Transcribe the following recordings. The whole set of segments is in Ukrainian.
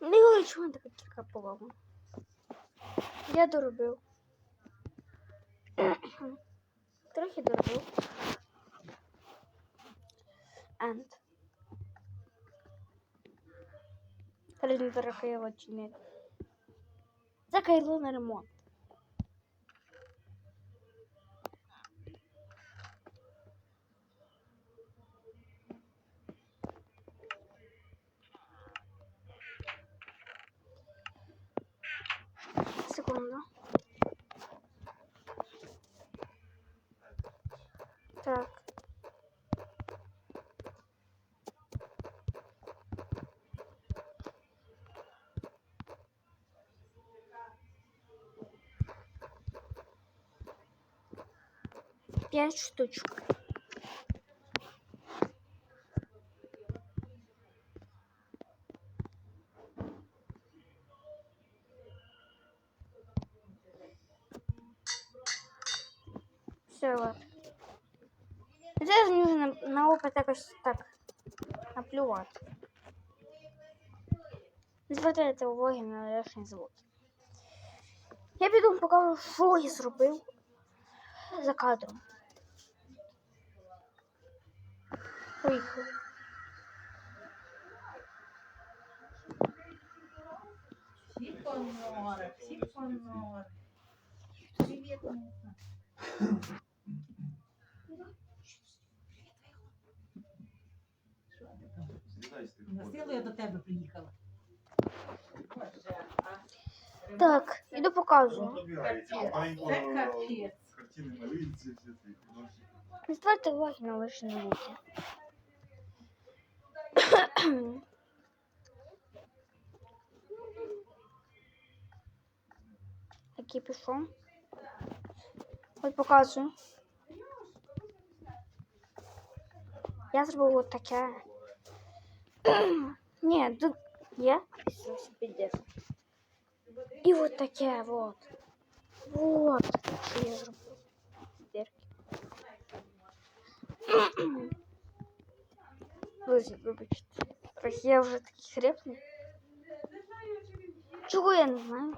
Не чому така кілька поломана. Я доробив. Трохи доробив. And. Трохи очень нет. За кайло на ремонт. Секунду. Так. Пять штучек. Все, вот. Зараз мені на, на опит якось так наплювати. Не звертайте уваги на лишній звук. Я піду вам покажу, що я зробив за кадром. Поїхали. Всі понори, всі понори. Привіт, На силу я до тебе приїхала. Так, іду покажу. Це капець. Не звертайте уваги на лишні звуки. Такий пішов. Ось показую. Я зробив от таке. Ні, тут є. Підеш. І от таке вот. Вот, що я зробив. Дірки. Друзі, вибачте. Трохи я вже такий хрепний. Чого я не знаю?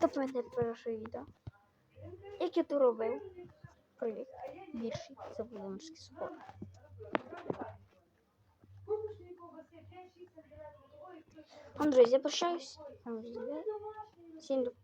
Хто пам'ятає перше відео? Як я то робив? Привіт. Більший. Це Володимирський собор. Андрій, я прощаюсь. Всім до побачення.